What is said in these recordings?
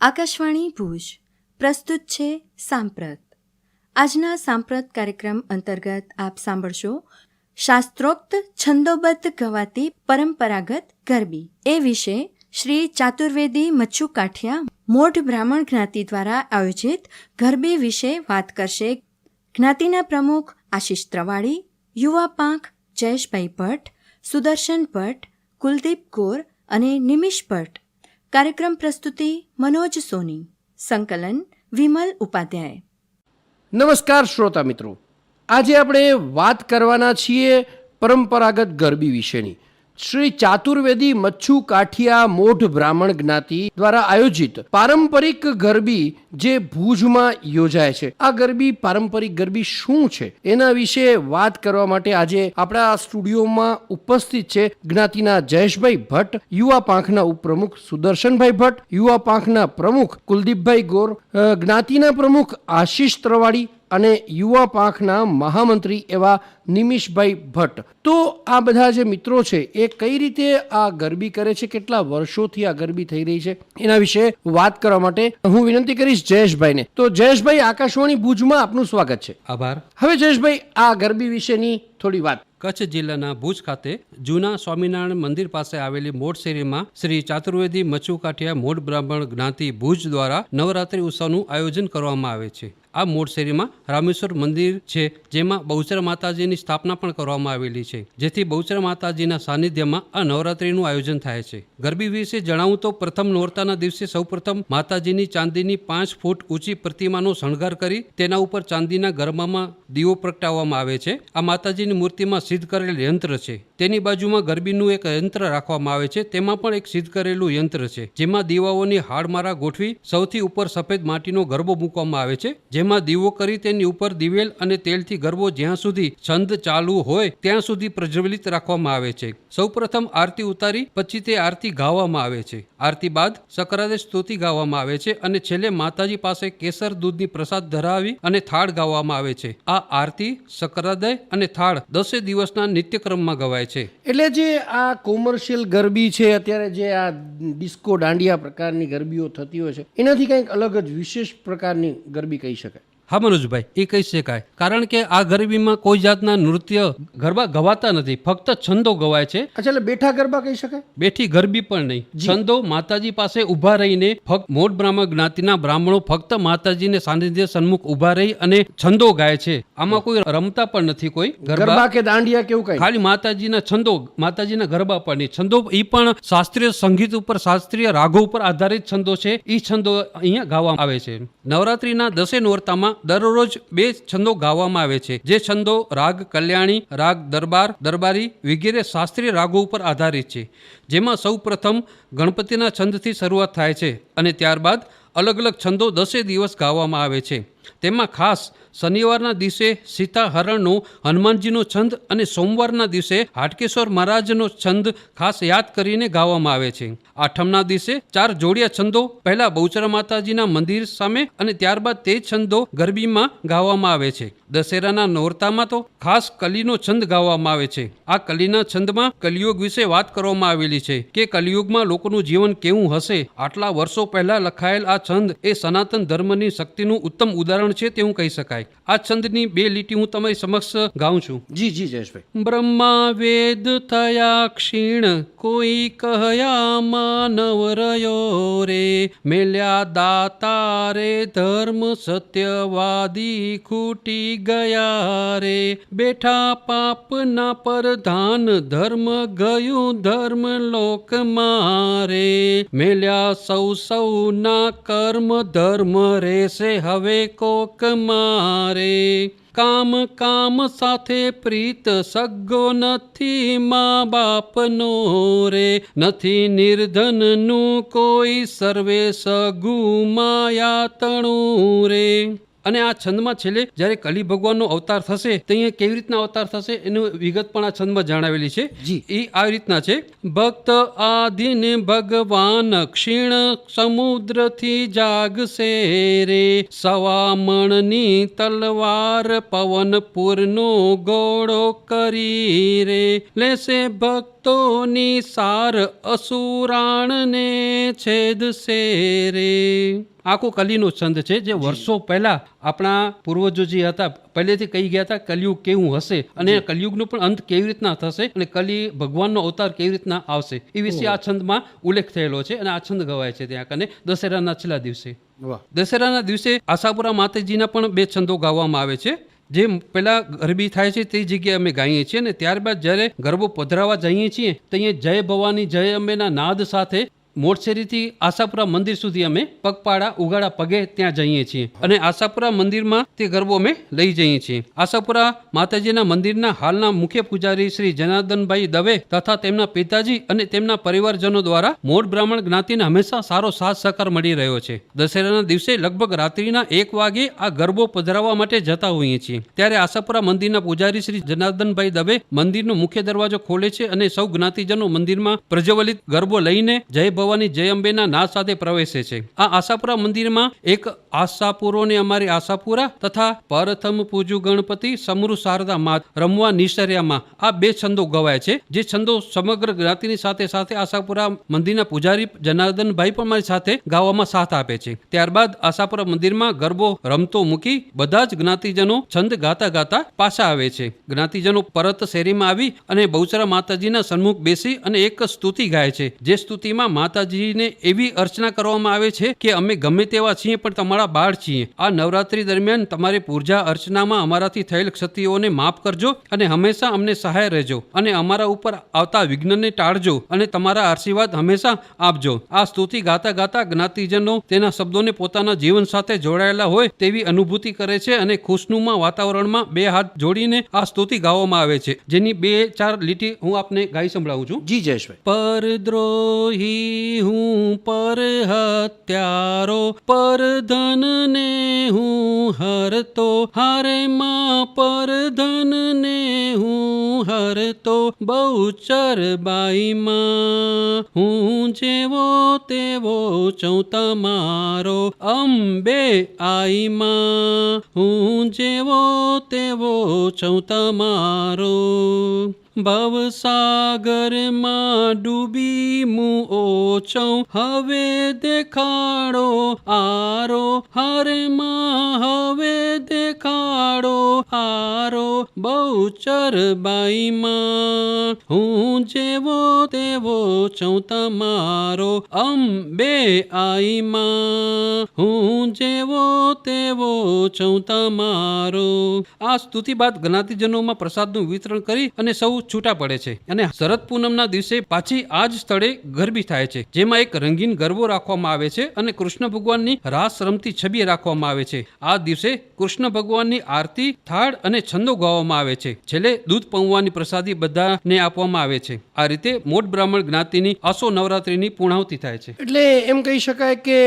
આકાશવાણી ભુજ. પ્રસ્તુત છે સાંપ્રત. આજના સાંપ્રત કાર્યક્રમ અંતર્ગત આપ સાંભળશો શાસ્ત્રોક્ત છંદોબદ્ધ ગવાતી પરંપરાગત ગરબી. એ વિશે શ્રી ચાતુર્વેદી મચ્છુ કાઠિયા મોઢ બ્રાહ્મણ જ્ઞાતિ દ્વારા આયોજિત ગરબી વિશે વાત કરશે જ્ઞાતિના પ્રમુખ આશિષ ત્રવાડી યુવા પાંખ જયેશભાઈ ભટ્ટ, સુદર્શન ભટ્ટ, કુલદીપ ગોર અને નિમિષ ભટ્ટ. કાર્યક્રમ પ્રસ્તુતિ મનોજ સોની સંકલન વિમલ ઉપાધ્યાય નમસ્કાર શ્રોતા મિત્રો આજે આપણે વાત કરવાના છીએ પરંપરાગત ગરબી વિશેની શ્રી ચાતુર્વેદી મચ્છુ કાઠિયા મોઢ બ્રાહ્મણ જ્ઞાતિ દ્વારા આયોજિત પારંપરિક ગરબી જે ભુજમાં યોજાય છે. આ ગરબી, પારંપરિક ગરબી શું છે? એના વિશે વાત કરવા માટે આજે આપણા સ્ટુડિયોમાં ઉપસ્થિત છે જ્ઞાતિના જયેશભાઈ ભટ્ટ, યુવા પાંખના ઉપપ્રમુખ સુદર્શનભાઈ ભટ્ટ, યુવા પાંખના પ્રમુખ કુલદીપભાઈ ગોર જ્ઞાતિના પ્રમુખ આશીષ ત્રવાડી અને યુવા પાંખના મહામંત્રી એવા નિમિષભાઈ ભટ્ટ. તો આ બધા જે મિત્રો છે એ કઈ રીતે આ ગરબી કરે છે કેટલા વર્ષોથી આ ગરબી થઈ રહી છે એના વિશે વાત કરવા માટે હું વિનંતી કરીશ જયેશભાઈને. તો જયેશભાઈ આકાશવાણી ભુજમાં આપનું સ્વાગત છે. આભાર. હવે જયેશભાઈ આ ગરબી વિશેની થોડી વાત. કચ્છ જિલ્લાના ભુજ ખાતે જૂના સ્વામિનારાયણ મંદિર પાસે આવેલી મોડ શેરીમાં શ્રી ચાતુર્વેદી મચુ કાઠિયા મોડ બ્રાહ્મણ જ્ઞાતિ ભુજ દ્વારા નવરાત્રિ ઉત્સવનું આયોજન કરવામાં આવે છે. આ મોડ શેરીમાં રામેશ્વર મંદિર છે જેમાં બહુચર માતાજીની સ્થાપના પણ કરવામાં આવેલી છે, જેથી બહુચરા માતાજીના સાનિધ્યમાં આ નવરાત્રીનું આયોજન થાય છે. ગરબી વિશે જણાવું તો પ્રથમ નોરતાના દિવસે સૌપ્રથમ માતાજીની ચાંદીની પાંચ ફૂટ ઊંચી પ્રતિમાનો શણગાર કરી તેના ઉપર ચાંદીના ગરબામાં દીવો પ્રગટાવવામાં આવે છે. આ માતાજીની મૂર્તિમાં સિદ્ધ કરેલ યંત્ર છે. તેની બાજુમાં ગરબીનું એક યંત્ર રાખવામાં આવે છે. તેમાં પણ એક સિદ્ધ કરેલું યંત્ર છે, જેમાં દીવાઓની હાડમારા ગોઠવી સૌથી ઉપર સફેદ માટીનો ગરબો મૂકવામાં આવે છે. જેમાં દીવો કરી તેની ઉપર દિવેલ અને તેલથી ગરબો જ્યાં સુધી છંદ ચાલુ હોય ત્યાં સુધી પ્રજ્વલિત રાખવામાં આવે છે. સૌપ્રથમ આરતી ઉતારી, પછી તે આરતી ગાવામાં આવે છે. આરતી બાદ સકરાદે સ્તુતિ ગાવામાં આવે છે અને છેલ્લે માતાજી પાસે કેસર દૂધની પ્રસાદ ધરાવી અને થાળ ગાવામાં આવે છે. આ આરતી સકરાદય અને થાળ દસે દિવસના નિત્યક્રમમાં ગવાય છે. એટલે જે આ કોમર્શિયલ ગરબી છે, અત્યારે જે આ ડિસ્કો દાંડિયા પ્રકારની ગરબીઓ થતી હોય છે, એનાથી કંઈક અલગ જ વિશેષ પ્રકારની ગરબી કહી શકાય. હા મનોજભાઈ એ કહી શકાય. કારણ કે આ ગરબીમાં કોઈ જાતના નૃત્ય ગરબા ગવાતા નથી ફક્ત છંદો ગવાય છે. અચ્છા એટલે બેઠા ગરબા કહી શકાય? બેઠી ગરબી પણ નહીં. છંદો માતાજી પાસે ઊભા રહીને ફક્ત મોટ બ્રાહ્મણ જ્ઞાતિના બ્રાહ્મણો ફક્ત માતાજીને સાનિધ્ય સન્મુખ ઊભા રહી અને છંદો ગાય છે. આમાં કોઈ રમતા પણ નથી કોઈ ગરબા. કે દાંડિયા કેવું કઈ? ખાલી માતાજીના છંદો માતાજીના ગરબા પણ નહીં. છંદો એ પણ શાસ્ત્રીય સંગીત ઉપર શાસ્ત્રીય રાગો ઉપર આધારિત છંદો છે. એ છંદો અહીંયા ગાવામાં આવે છે. નવરાત્રીના દસે નોરતામાં દરરોજ બે છંદો ગાવામાં આવે છે. જે છંદો રાગ કલ્યાણી, રાગ દરબાર, દરબારી વગેરે શાસ્ત્રીય રાગો ઉપર આધારિત છે. જેમાં સૌ પ્રથમ ગણપતિના છંદથી શરૂઆત થાય છે અને ત્યારબાદ અલગ અલગ છંદો દસે દિવસ ગાવામાં આવે છે. તેમાં ખાસ શનિવારના દિવસે સીતા હરણનો હનુમાનજીનો છંદ અને સોમવારના દિવસે હાટકેશ્વર મહારાજનો છંદ ખાસ યાદ કરીને ગાવામાં આવે છે. આઠમના દિવસે ચાર જોડિયા છંદો, પહેલા બહુચરા માતાજીના મંદિર સામે અને ત્યારબાદ તે છંદો ગરબીમાં ગાવામાં આવે છે. દશેરાના નોરતામાં તો ખાસ કલીનો છંદ ગાવામાં આવે છે. આ કલીના છંદમાં કલિયુગ વિશે વાત કરવામાં આવેલી છે કે કલિયુગમાં લોકોનું જીવન કેવું હશે? આટલા વર્ષો પહેલા લખાયેલ આ છંદ એ સનાતન ધર્મની શક્તિનું ઉત્તમ ઉદાહરણ છે તેવું કહી શકાય. આ છંદની બે લીટી હું તમારી સમક્ષ ગાઉં છું. જી જી જયેશભાઈ. બ્રહ્મા વેદ થયા ક્ષીણ કોઈ કહ્યા માનવ રહ્યો રે. મેલ્યા દાતા રે ધર્મ સત્યવાદી ખૂટી ગયા રે. બેઠા પાપના પરધાન ધર્મ ગયું ધર્મ લોક મારે મેલ્યા સૌ સૌના કર્મ ધર્મ રેશે હવે કોક મારે કામ કામ સાથે પ્રીત સગ્ગો નથી મા બાપનો રે. નથી નિર્ધનનું કોઈ સર્વે સગુ માયા તણું રે. અને આ છંદમાં છેલ્લે જ્યારે કલી ભગવાનનો અવતાર થશે તો અહીંયા કેવી રીતના અવતાર થશે એનું વિગત પણ આ છંદમાં જણાવેલી છે. એ આવી રીતના છે. ભક્ત આદિને ભગવાન ક્ષીણ સમુદ્રથી જાગશે રે. સવામણની તલવાર પવનપુરનો ગોળો કરી રે. લેશે ભક્તોની સાર અસુરાણને છેદશે રે આખો કલીનો છંદ છે જે વર્ષો પહેલા આપણા પૂર્વજો જે હતા. પહેલેથી કહી ગયા હતા કલયુગ કેવું હશે અને કલયુગનો પણ અંત કેવી રીતના થશે અને કલી ભગવાનનો અવતાર કેવી રીતના આવશે? એ વિશે આ છંદમાં ઉલ્લેખ થયેલો છે અને આ છંદ ગવાય છે ત્યાં કને દશેરાના છેલ્લા દિવસે. વાહ. દશેરાના દિવસે આશાપુરા માતાજીના પણ બે છંદો ગાવામાં આવે છે. જે પહેલાં ગરબી થાય છે તે જગ્યાએ અમે ગાઈએ છીએ અને ત્યારબાદ જ્યારે ગરબો પધરાવા જઈએ છીએ, તો અહીંયા જય ભવાની, જય અંબેના નાદ સાથે મોટશેરીથી આશાપુરા મંદિર સુધી અમે પગપાળા, ઉગાડા પગે ત્યાં જઈએ છીએ અને આશાપુરા મંદિરમાં તે ગરબો અમે લઈ જઈએ છીએ. આશાપુરા માતાજીના મંદિરના હાલના મુખ્ય પૂજારી શ્રી જનાર્દનભાઈ દવે તથા તેમના પિતાજી અને તેમના પરિવારજનો દ્વારા મોડ બ્રાહ્મણ જ્ઞાતિને હંમેશા સારો સાથ સહકાર મળી રહ્યો છે. દશેરાના દિવસે લગભગ રાત્રિના એક વાગે આ ગરબો પધરાવવા માટે જતા હોઈએ છીએ. ત્યારે આશાપુરા મંદિરના પૂજારી શ્રી જનાર્દનભાઈ દવે મંદિરનો મુખ્ય દરવાજો ખોલે છે અને સૌ જ્ઞાતિજનો મંદિરમાં પ્રજ્વલિત ગરબો લઈને જય ભવાની જય અંબેના ના સાથે પ્રવેશે છે. આ આશાપુરા મંદિરમાં એક આશાપુરોને અમારી આશાપુરા તથા પરથમ પૂજુ ગણપતિ સમૃ શારદા માત રમવા નિશર્યામાં આ બે છંદો ગવાય છે. જે છંદો સમગ્ર જ્ઞાતિની સાથે સાથે આશાપુરા મંદિરના પૂજારી જનાર્દનભાઈ પણ મારી સાથે ગાવામાં સાથ આપે છે. ત્યારબાદ આશાપુરા મંદિરમાં ગરબો, રમતો મૂકી બધા જ જ્ઞાતિજનો છંદ ગાતા ગાતા પાછા આવે છે. જ્ઞાતિજનો પરત શેરીમાં આવી અને બહુચરા માતાજીના સન્મુખ બેસી અને એક સ્તુતિ ગાય છે. જે સ્તુતિમાં માતાજીને એવી અર્ચના કરવામાં આવે છે કે અમે ગમે તેવા છીએ પણ તમારા બાળ છીએ. આ નવરાત્રી દરમિયાન તમારી પૂજા અર્ચનામાં અમારાથી થયેલ ક્ષતિઓને માફ કરજો અને હંમેશા અમને સહાય રહેજો અને અમારા ઉપર આવતા વિઘ્નને ટાળજો અને તમારા આશીર્વાદ હંમેશા આપજો. આ સ્તુતિ ગાતા ગાતા જ્ઞાતિજનો તેના શબ્દોને પોતાના જીવન સાથે જોડાયેલા હોય તેવી અનુભૂતિ કરે છે અને ખુશનુમા વાતાવરણમાં બે હાથ જોડીને આ સ્તુતિ ગાવામાં આવે છે. જેની બે ચાર લીટી હું આપને ગાઈ સંભળાવું છું. જી જયેશભાઈ. પરદ્રોહી હું પર હત્યારો પરધનને હું હરતો, હારે માં પરધનને હું હરતો, બહુ બાઈમાં હું જેવો તેવો ચૌતા મારો અંબે આઈમાં. હું જેવો તેવો ચૌતા તમારો ભવસાગરમાં ડૂબી મું ઓછો હવે દેખાડો આરો હરે હવે દેખાડો આરો બહુચર બાઈમાં. હું જેવો તેવો છું તમારો અંબે આઈમાં. હું જેવો તેવો છું તમારો. આ સ્તુતિ બાદ જ્ઞાતિજનોમાં પ્રસાદનું વિતરણ કરી અને સૌ છૂટા પડે છે. અને શરદ પૂનમના દિવસે પાછી આ જ સ્થળે ગરબી થાય છે, જેમાં એક રંગીન ગરબો રાખવામાં આવે છે અને કૃષ્ણ ભગવાનની રાસ રમતી છબી રાખવામાં આવે છે. આ દિવસે કૃષ્ણ ભગવાનની આરતી, થાળ અને છંદો ગાવામાં આવે છે. છેલ્લે દૂધ પૌવાની પ્રસાદી બધાને આપવામાં આવે છે. આ રીતે મોટ બ્રાહ્મણ જ્ઞાતિની આસો નવરાત્રિની પૂર્ણાહુતિ થાય છે. એટલે એમ કહી શકાય કે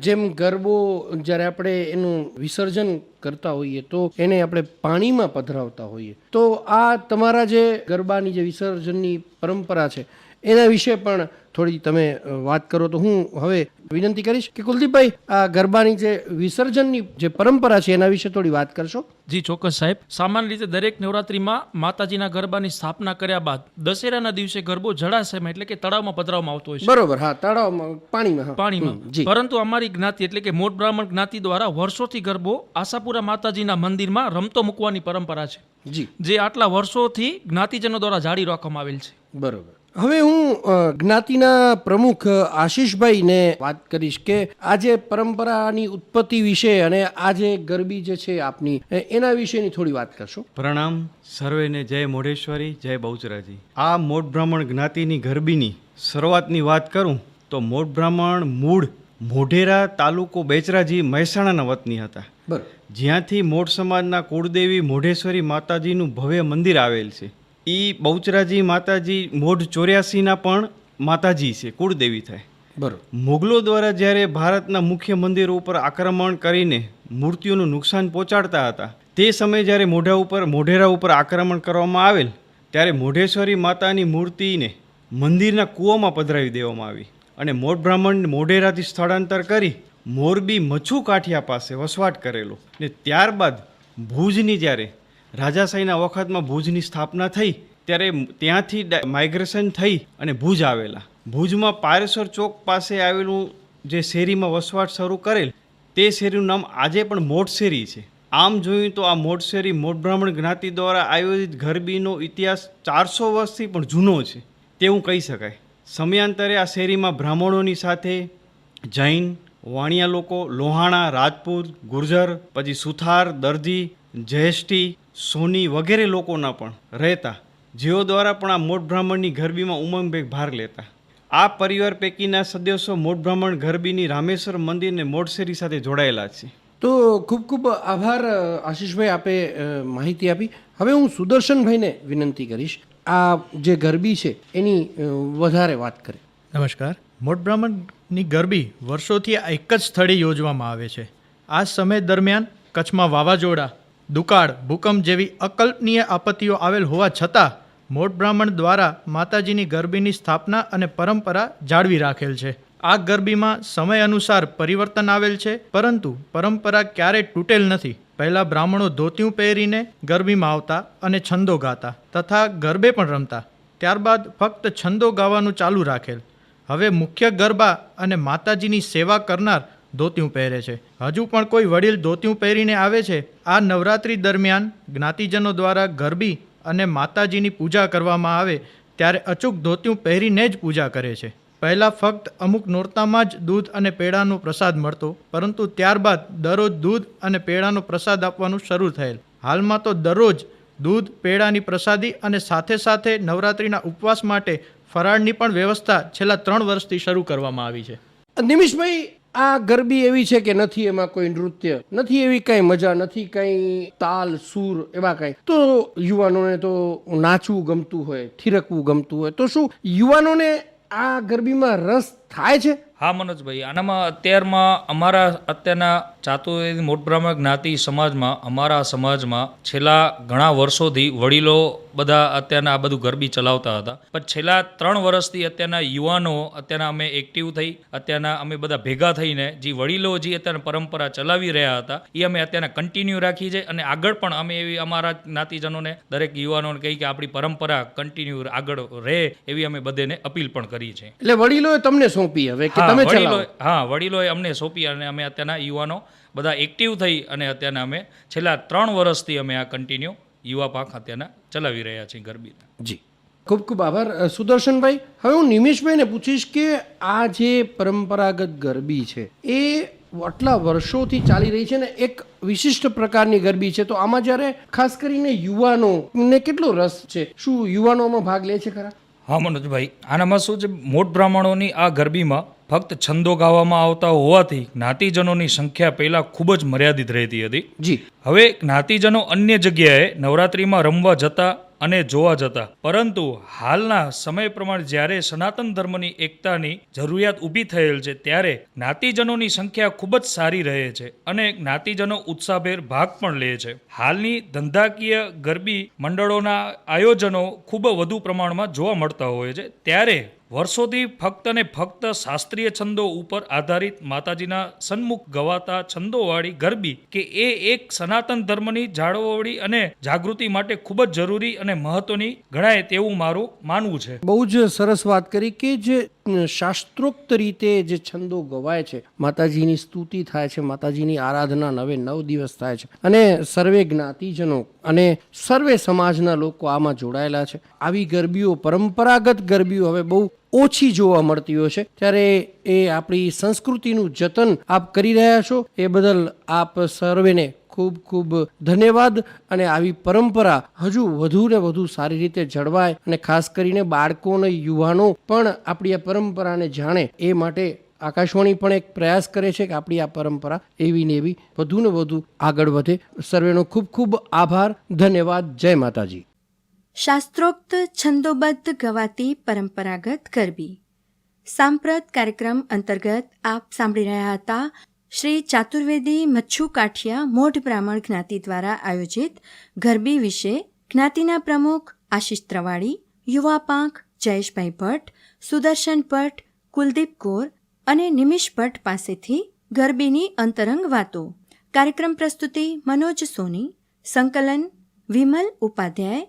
જેમ ગરબો જ્યારે આપણે એનું વિસર્જન કરતા હોઈએ, તો એને આપણે પાણીમાં પધરાવતા હોઈએ. તો આ તમારા જે ગરબાની જે વિસર્જનની પરંપરા છે એના વિશે પણ થોડી તમે વાત કરો તો હું હવે વિનંતી કરીશ કે કુલદીપભાઈ આ ગરબાની જે વિસર્જનની જે પરંપરા છે એના વિશે થોડી વાત કરશો? જી ચોક્કસ સાહેબ. સામાન્ય રીતે દરેક નવરાત્રિમાં માતાજીના ગરબાની સ્થાપના કર્યા બાદ દશેરાના દિવસે ગરબો જળાશયમાં એટલે કે તળાવમાં પધરાવવામાં આવતો હોય છે. બરોબર હા તળાવમાં પાણીમાં પાણીમાં. પરંતુ અમારી જ્ઞાતિ એટલે કે મોટ બ્રાહ્મણ જ્ઞાતિ દ્વારા વર્ષોથી ગરબો આશાપુરા માતાજીના મંદિરમાં રમતો મૂકવાની પરંપરા છે. જી. જે આટલા વર્ષોથી જ્ઞાતિજનો દ્વારા જાળી રાખવામાં આવેલ છે. બરોબર. હવે હું જ્ઞાતિના પ્રમુખ આશીષભાઈને વાત કરીશ કે આ જે પરંપરાની ઉત્પત્તિ વિશે અને આ જે ગરબી જે છે આપની એના વિશેની થોડી વાત કરશો? પ્રણામ સર્વેને જય મોઢેશ્વરી જય બહુચરાજી. આ મોટ બ્રાહ્મણ જ્ઞાતિની ગરબીની શરૂઆતની વાત કરું તો મોટ બ્રાહ્મણ મૂળ મોઢેરા તાલુકો બેચરાજી મહેસાણાના વતની હતા. જ્યાંથી મોટ સમાજના કુળદેવી મોઢેશ્વરી માતાજીનું ભવ્ય મંદિર આવેલ છે. એ બહુચરાજી માતાજી મોઢ ચોર્યાસીના પણ માતાજી છે કુળદેવી થાય. બરાબર. મુગલો દ્વારા જ્યારે ભારતના મુખ્ય મંદિરો ઉપર આક્રમણ કરીને મૂર્તિઓનું નુકસાન પહોંચાડતા હતા તે સમયે જ્યારે મોઢા ઉપર મોઢેરા ઉપર આક્રમણ કરવામાં આવેલ ત્યારે મોઢેશ્વરી માતાની મૂર્તિને મંદિરના કૂવામાં પધરાવી દેવામાં આવી અને મોઢ બ્રાહ્મણ મોઢેરાથી સ્થળાંતર કરી મોરબી મચ્છુ કાઠિયા પાસે વસવાટ કરેલો. ને ત્યારબાદ ભુજની જ્યારે રાજાશાહીના વખતમાં ભુજની સ્થાપના થઈ, ત્યારે ત્યાંથી માઇગ્રેશન થઈ અને ભુજ આવેલા. ભુજમાં પારેશ્વર ચોક પાસે આવેલું જે શેરીમાં વસવાટ શરૂ કરેલ, તે શેરીનું નામ આજે પણ મોટ શેરી છે. આમ જોઈએ તો આ મોટ શેરી મોટ બ્રાહ્મણ જ્ઞાતિ દ્વારા આયોજિત ગરબીનો ઇતિહાસ ચારસો વર્ષથી પણ જૂનો છે, તેવું કહી શકાય. સમયાંતરે આ શેરીમાં બ્રાહ્મણોની સાથે જૈન, વાણિયા લોકો, લોહાણા, રાજપૂત, ગુર્જર, પછી સુથાર, દરજી, જયેષ્ઠી સોની વગેરે લોકોના પણ રહેતા જેઓ દ્વારા પણ આ મોટ બ્રાહ્મણની ગરબીમાં ઉમંગભેગ ભાગ લેતા. આ પરિવાર પૈકીના સદસ્યો મોટ બ્રાહ્મણ ગરબીની રામેશ્વર મંદિરને મોટશેરી સાથે જોડાયેલા છે. તો ખૂબ ખૂબ આભાર આશીષભાઈ આપે માહિતી આપી. હવે હું સુદર્શનભાઈને વિનંતી કરીશ આ જે ગરબી છે એની વધારે વાત કરે. નમસ્કાર. મોટ બ્રાહ્મણની ગરબી વર્ષોથી આ એક જ સ્થળે યોજવામાં આવે છે. આ સમય દરમિયાન કચ્છમાં વાવાઝોડા દુકાળ, ભૂકંપ જેવી અકલ્પનીય આપત્તિઓ આવેલ હોવા છતાં, મોટ બ્રાહ્મણ દ્વારા માતાજીની ગરબીની સ્થાપના અને પરંપરા જાળવી રાખેલ છે. આ ગરબીમાં સમય અનુસાર પરિવર્તન આવેલ છે, પરંતુ પરંપરા ક્યારેય તૂટેલ નથી. પહેલાં બ્રાહ્મણો ધોતિયું પહેરીને ગરબીમાં આવતા અને છંદો ગાતા તથા ગરબે પણ રમતા. ત્યારબાદ ફક્ત છંદો ગાવાનું ચાલુ રાખેલ. હવે મુખ્ય ગરબા અને માતાજીની સેવા કરનાર ધોતિયું પહેરે છે. હજુ પણ કોઈ વડીલ ધોતિયું પહેરીને આવે છે? આ નવરાત્રિ દરમિયાન જ્ઞાતિજનો દ્વારા ગરબી અને માતાજીની પૂજા કરવામાં આવે, ત્યારે અચૂક ધોતિયું પહેરીને જ પૂજા કરે છે. પહેલાં ફક્ત અમુક નોરતામાં જ દૂધ અને પેડાનો પ્રસાદ મળતો, પરંતુ ત્યારબાદ દરરોજ દૂધ અને પેડાનો પ્રસાદ આપવાનું શરૂ થયેલ. હાલમાં તો દરરોજ દૂધ, પેડાની પ્રસાદી અને સાથે સાથે નવરાત્રિના ઉપવાસ માટે ફરાળની પણ વ્યવસ્થા છેલ્લા ત્રણ વર્ષથી શરૂ કરવામાં આવી છે. નિમિષભાઈ આ ગરબી એવી છે કે નથી એમાં કોઈ નૃત્ય, નથી એવી કાંઈ મજા, નથી કાંઈ તાલ, સૂર એવા કાંઈ. તો યુવાનોને તો નાચવું ગમતું હોય, થીરકવું ગમતું હોય. તો શું યુવાનોને આ ગરબીમાં રસ થાય છે? હા મનોજભાઈ, આનામાં અત્યારમાં અમારા અત્યારના ચાતુર્વેદી મોટ બ્રાહ્મણ જ્ઞાતિ સમાજમાં અમારા સમાજમાં છેલ્લા ઘણા વર્ષોથી વડીલો બધા અત્યારના આ બધું ગરબી ચલાવતા હતા. પણ છેલ્લા ત્રણ વર્ષથી અત્યારના યુવાનો અત્યારના અમે એક્ટિવ થઈ અત્યારના અમે બધા ભેગા થઈને જે વડીલો જે અત્યારના પરંપરા ચલાવી રહ્યા હતા એ અમે અત્યારના કન્ટિન્યુ રાખી છે અને આગળ પણ અમે એવી અમારા જ્ઞાતિજનોને દરેક યુવાનોને કહી કે આપણી પરંપરા કન્ટિન્યુ આગળ રહે એવી અમે બધેને અપીલ પણ કરી છે. એટલે વડીલોએ તમને સોંપી હવે કે તમે હા વડીલોએ અમને સોંપી અને અમે અત્યારના યુવાનો બધા એક્ટિવ થઈ અને અત્યારના અમે છેલ્લા ત્રણ વર્ષથી અમે આ કન્ટિન્યુ યુવા પાંખ અત્યારના ચલાવી રહ્યા છીએ ગરબી જી. ખૂબ ખૂબ આભાર. સુદર્શનભાઈ હવે હું નિમિષભાઈને પૂછીશ કે આ જે પરંપરાગત ગરબી છે એ આટલા વર્ષોથી ચાલી રહી છે ને એક વિશિષ્ટ પ્રકારની ગરબી છે. તો આમાં જ્યારે ખાસ કરીને યુવાનોને કેટલો રસ છે? શું યુવાનોમાં ભાગ લે છે ખરા? હા મનોજભાઈ આનામાં શું છે? મોટ બ્રાહ્મણોની આ ગરબીમાં ફક્ત છંદો ગાવામાં આવતા હોવાથી જ્ઞાતિજનોની સંખ્યા પહેલાં ખૂબ જ મર્યાદિત રહેતી હતી. જી. હવે જ્ઞાતિજનો અન્ય જગ્યાએ નવરાત્રિમાં રમવા જતા અને જોવા જતા. પરંતુ હાલના સમય પ્રમાણે જ્યારે સનાતન ધર્મની એકતાની જરૂરિયાત ઊભી થયેલ છે ત્યારે જ્ઞાતિજનોની સંખ્યા ખૂબ જ સારી રહે છે અને જ્ઞાતિજનો ઉત્સાહભેર ભાગ પણ લે છે. હાલની ધંધાકીય ગરબી મંડળોના આયોજનો ખૂબ વધુ પ્રમાણમાં જોવા મળતા હોય છે. ત્યારે વર્ષોથી ફક્ત અને ફક્ત શાસ્ત્રીય છંદો ઉપર આધારિત માતાજીના સન્મુખ ગવાતા છંદોવાળી ગરબી કે એ એક સનાતન ધર્મની જાળવણી અને જાગૃતિ માટે ખૂબ જ જરૂરી અને મહત્વની ગણાય તેવું મારું માનવું છે. બહુ જ સરસ વાત કરી કે જે શાસ્ત્રોક્ત રીતે જે છંદો ગવાય છે, માતાજીની સ્તુતિ થાય છે, માતાજીની આરાધના નવે નવ દિવસ થાય છે અને સર્વે જ્ઞાતિજનો અને સર્વે સમાજના લોકો આમાં જોડાયેલા છે. આવી ગરબીઓ પરંપરાગત ગરબીઓ હવે બહુ ઓછી જોવા મળતી હોય છે. ત્યારે એ આપણી સંસ્કૃતિનું જતન આપ કરી રહ્યા છો. એ બદલ આપ સર્વેને ખૂબ ખૂબ ધન્યવાદ અને આવી પરંપરા હજુ વધુ ને વધુ સારી રીતે જળવાય અને ખાસ કરીને બાળકો અને યુવાનો પણ આપણી આ પરંપરાને જાણે એ માટે આકાશવાણી પણ એક પ્રયાસ કરે છે કે આપણી આ પરંપરા એવી ને એવી વધુ ને વધુ આગળ વધે. સર્વેનો ખૂબ ખૂબ આભાર. ધન્યવાદ. જય માતાજી. શાસ્ત્રોક્ત છંદોબદ્ધ ગવાતી પરંપરાગત ગરબી સાંપ્રત કાર્યક્રમ અંતર્ગત આપ સાંભળી રહ્યા હતા શ્રી ચાતુર્વેદી મચ્છુ કાઠિયા મોઢ બ્રાહ્મણ જ્ઞાતિ દ્વારા આયોજિત ગરબી વિશે જ્ઞાતિના પ્રમુખ આશિષ ત્રવાડી યુવા પાંખ જયેશભાઈ ભટ્ટ, સુદર્શન ભટ્ટ, કુલદીપ કૌર અને નિમિષ ભટ્ટ પાસેથી ગરબીની અંતરંગ વાતો. કાર્યક્રમ પ્રસ્તુતિ મનોજ સોની. સંકલન વિમલ ઉપાધ્યાય